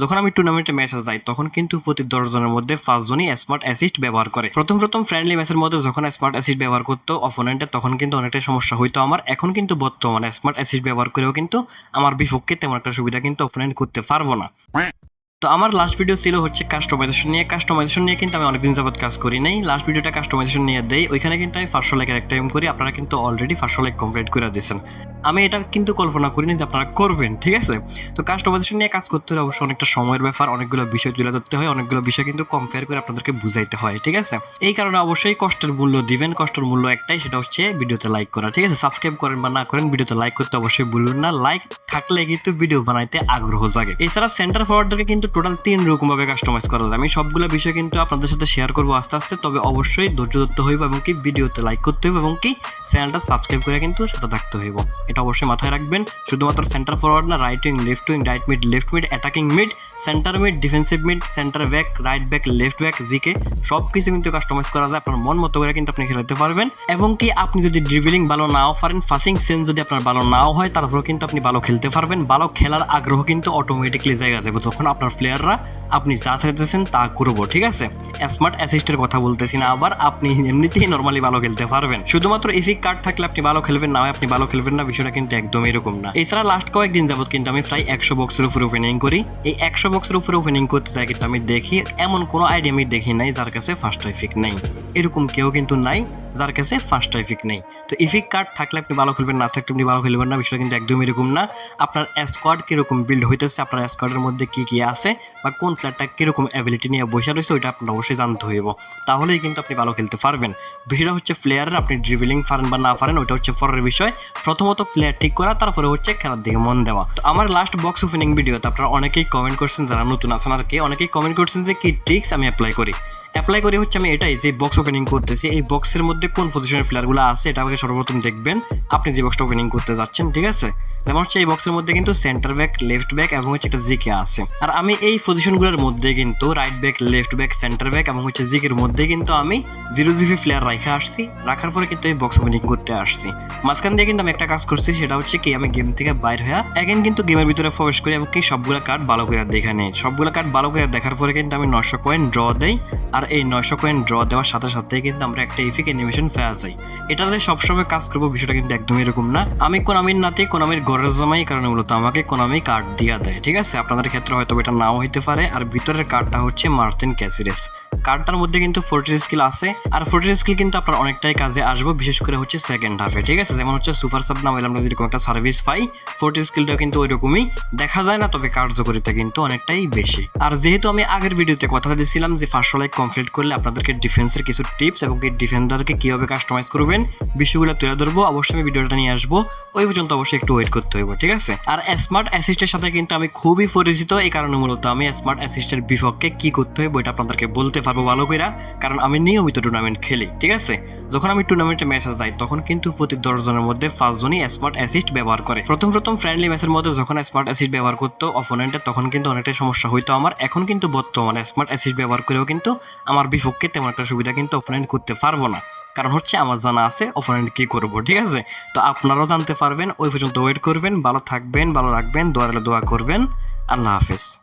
যখন আমি টুর্নামেন্টে ম্যাচে যাই, তখন কিন্তু প্রতি দশ জনের মধ্যে পাঁচজনই স্মার্ট অ্যাসিস্ট ব্যবহার করে। প্রথম প্রথম ফ্রেন্ডলি ম্যাচের মধ্যে যখন স্মার্ট অ্যাসিস্ট ব্যবহার করতো অপোনেন্টে তখন কিন্তু অনেকটাই সমস্যা হইতো আমার। এখন কিন্তু বর্তমানে স্মার্ট অ্যাসিস্ট ব্যবহার করেও কিন্তু আমার বিপক্ষে তেমন একটা সুবিধা কিন্তু অপোনেন্ট করতে পারব না। তো আমার লাস্ট ভিডিও ছিল হচ্ছে কাস্টমাইজেশন নিয়ে। কাস্টমাইজেশন নিয়ে কিন্তু আমি অনেকদিন যাবত কাজ করি নাই। লাস্ট ভিডিওটা কাস্টমাইজেশন নিয়ে দেই। ওইখানে কিন্তু আমি ফার্স্ট লাইকের একটা এম করি। আপনারা কিন্তু অলরেডি ফার্স্ট লাইক কমপ্লিট করে দিয়েছেন। আমি এটা কিন্তু কল্পনা করিনি যে আপনারা করবেন, ঠিক আছে? তো কাস্টমাইজেশন নিয়ে কাজ করতে হলে অবশ্যই অনেকটা সময়ের ব্যাপার, অনেকগুলো বিষয় তুলে ধরতে হয়, অনেকগুলো বিষয় কিন্তু কম্পেয়ার করে আপনাদেরকে বুঝাইতে হয়, ঠিক আছে? এই কারণে অবশ্যই কষ্টের মূল্য দিবেন, কষ্টের মূল্য একটাই, সেটা হচ্ছে ভিডিওতে লাইক করা, ঠিক আছে? সাবস্ক্রাইব করেন বা না করেন, ভিডিওতে লাইক করতে অবশ্যই ভুলবেন না। লাইক থাকলে কিন্তু ভিডিও বানাইতে আগ্রহ জাগে। এছাড়া সেন্টার ফরওয়ার্ডদেরকে কিন্তু টোটাল তিন রকম ভাবে কাস্টমাইজ করা যায়। আমি সবগুলো বিষয় কিন্তু আপনাদের সাথে শেয়ার করব আস্তে আস্তে, তবে অবশ্যই ধৈর্য ধরতে হইব এবং কি, ভিডিওতে লাইক করতে হইব এবং কি চ্যানেলটা সাবস্ক্রাইব করে কিন্তু সাথে থাকতে হইব। এটা অবশ্যই মাথায় রাখবেন। শুধুমাত্র সেন্টার ফরওয়ার্ড না right wing left wing right mid left mid attacking mid centre mid defensive mid centre back right back left back GK সব কিছু কিন্তু কাস্টমাইজ করা যায়। আপনার মন মতো করে কিন্তু আপনি খেলাতে পারবেন। এবং কি আপনি যদি ড্রিবলিং ভালো নাও পারেন ফাসিং সেন্স যদি আপনার ভালো নাও হয়, তারপরেও কিন্তু আপনি ভালো খেলতে পারবেন। ভালো খেলার আগ্রহ কিন্তু অটোমেটিকলি জায়গা যাবে। যখন আপনার প্লেয়াররা আপনি যা চাইতেছেন তা করব, ঠিক আছে? স্মার্ট অ্যাসিস্টের কথা বলতেছি না, আবার আপনি এমনিতেই নর্মালি ভালো খেলতে পারবেন। শুধুমাত্র ইফিক কার্ড থাকলে আপনি ভালো খেলবেন, না আপনি ভালো খেলবেন না বিষয়টা কিন্তু একদম এরকম না। এছাড়া লাস্ট কয়েকদিন যাবত কিন্তু আমি প্রায় একশো বক্সের উপরে ওপেনিং করি। এই একশো বক্সের উপরে ওপেনিং করতে যাই কিন্তু আমি দেখি, এমন কোনো আইডিয়া আমি দেখি নাই যার কাছে ফার্স্ট ট্রাফিক নেই। এরকম কেউ কিন্তু নাই। যার কাছে ফার্স্ট ইফিক নেই। তো ইফিক কার্ড থাকলে আপনি ভালো খেলবেন, না থাকলে আপনি ভালো খেলবেন না, বিষয়টা কিন্তু একদমই এরকম না। আপনার স্কোয়াড কীরকম বিল্ড হইতেছে, আপনার স্কোয়াডের মধ্যে কী কী আছে, বা কোন প্লেয়ারটা কীরকম অ্যাবিলিটি নিয়ে বসে রয়েছে, ওইটা আপনার অবশ্যই জানতে হইব। তাহলেই কিন্তু আপনি ভালো খেলতে পারবেন। বিষয়টা হচ্ছে প্লেয়ারের আপনি ড্রিবলিং পারেন বা না পারেন, ওইটা হচ্ছে পরের বিষয়। প্রথমত প্লেয়ার ঠিক করা, তারপরে হচ্ছে খেলার দিকে মন দেওয়া। তো আমার লাস্ট বক্স ওপেনিং ভিডিওতে আপনারা অনেকেই কমেন্ট করছেন, যারা নতুন আছেন আর কি, অনেকেই কমেন্ট করছেন যে কি ট্রিক্স আমি অ্যাপ্লাই করি। অ্যাপ্লাই করে হচ্ছে আমি এটাই যে বক্স ওপেনিং করতেছি, এই বক্সের মধ্যে কোন পজিশনের প্লেয়ারগুলো আছে এটা আমাকে সর্বপ্রথম দেখবেন। আপনি যে বক্সটা ওপেনিং করতে যাচ্ছেন, ঠিক আছে? যেমন হচ্ছে এই বক্সের মধ্যে কিন্তু সেন্টার ব্যাক লেফট ব্যাক এবং হচ্ছে একটা জিকে আছে। আর আমি এই পজিশনগুলোর মধ্যে কিন্তু right back left back centre back এবং হচ্ছে জিকের মধ্যে কিন্তু আমি জিরো জিবি প্লেয়ার রাখা আসছি। রাখার পরে কিন্তু এই বক্স ওপেনিং করতে আসছি। মাঝখান দিয়ে কিন্তু আমি একটা কাজ করছি, সেটা হচ্ছে কি, আমি গেম থেকে বাইর হয়ে এগেন কিন্তু গেমের ভিতরে প্রবেশ করি এবং কি সবগুলো কার্ড ভালো করে দেখে নেই। সবগুলো কার্ড ভালো করে দেখার পরে কিন্তু আমি নশো কয়েন ড্র দেই। আর এই নয়শো কয়েন ড্র দেওয়ার সাথে সাথে কিন্তু আমরা একটা ইফিক অ্যানিমেশন পেয়ে যাই। এটাতে সবসময় কাজ করব বিষয়টা কিন্তু একদমই এরকম না। আমি কোনামির নাতে, কোনামির ঘরের জামাই, কারণে মূলত আমাকে কোনামি কার্ড দিয়ে দেয়, ঠিক আছে? আপনাদের ক্ষেত্রে হয়তো এটা নাও হইতে পারে। আর ভিতরের কার্ডটা হচ্ছে মার্তিন ক্যাসিরেস। কার্ডটার মধ্যে কিন্তু ফোর্টি স্কিল আছে, আর ফোর্টি স্কিল কিন্তু আপনার অনেকটাই কাজে আসবে, বিশেষ করে হচ্ছে সেকেন্ড হাফে ঠিক আছে? যেমন হচ্ছে সুপার সাব নামে আমরা যেরকম একটা সার্ভিস পাই ফোর্টি স্কিলটাও কিন্তু ওইরকমই দেখা যায় না, তবে কার্যকরিতা কিন্তু অনেকটাই বেশি। আর যেহেতু আমি আগের ভিডিওতে কথা দিয়েছিলাম যে ফার্স্ট লাইক কমপ্লিট করলে আপনাদেরকে ডিফেন্সের কিছু টিপস এবং এই ডিফেন্ডারকে কীভাবে কাস্টমাইজ করবেন, বিষয়গুলো তুলে ধরবো, অবশ্যই আমি ভিডিওটা নিয়ে আসব, ওই পর্যন্ত অবশ্যই একটু ওয়েট করতে হইব, ঠিক আছে? আর স্মার্ট অ্যাসিস্টের সাথে কিন্তু আমি খুবই পরিচিত, এই কারণে মূলত আমি স্মার্ট অ্যাসিস্টের বিপক্ষে কি করতে হইব, এটা আপনাদেরকে বলতে পারব ভালো করে কারণ আমি নিয়মিত টুর্নামেন্ট খেলি, ঠিক আছে? যখন আমি টুর্নামেন্টে ম্যাচে যাই, তখন কিন্তু প্রতি দশ জনের মধ্যে পাঁচজনই স্মার্ট অ্যাসিস্ট ব্যবহার করে। প্রথম প্রথম ফ্রেন্ডলি ম্যাচের মধ্যে যখন স্মার্ট অ্যাসিস্ট ব্যবহার করতো অপোনেন্টের তখন কিন্তু অনেকটাই সমস্যা হইতো আমার। এখন কিন্তু বর্তমানে স্মার্ট অ্যাসিস্ট ব্যবহার করেও কিন্তু আমার বিপক্ষে তেমন একটা সুবিধা কিন্তু অপোনেন্ট করতে পারব না। কারণ হচ্ছে আমার জানা আছে অপোনেন্ট কি করব, ঠিক আছে? তো আপনারাও জানতে পারবেন, ওই পর্যন্ত ওয়েট করবেন, ভালো থাকবেন, ভালো রাখবেন দোয়ারে দোয়া করবেন। আল্লাহ হাফেজ।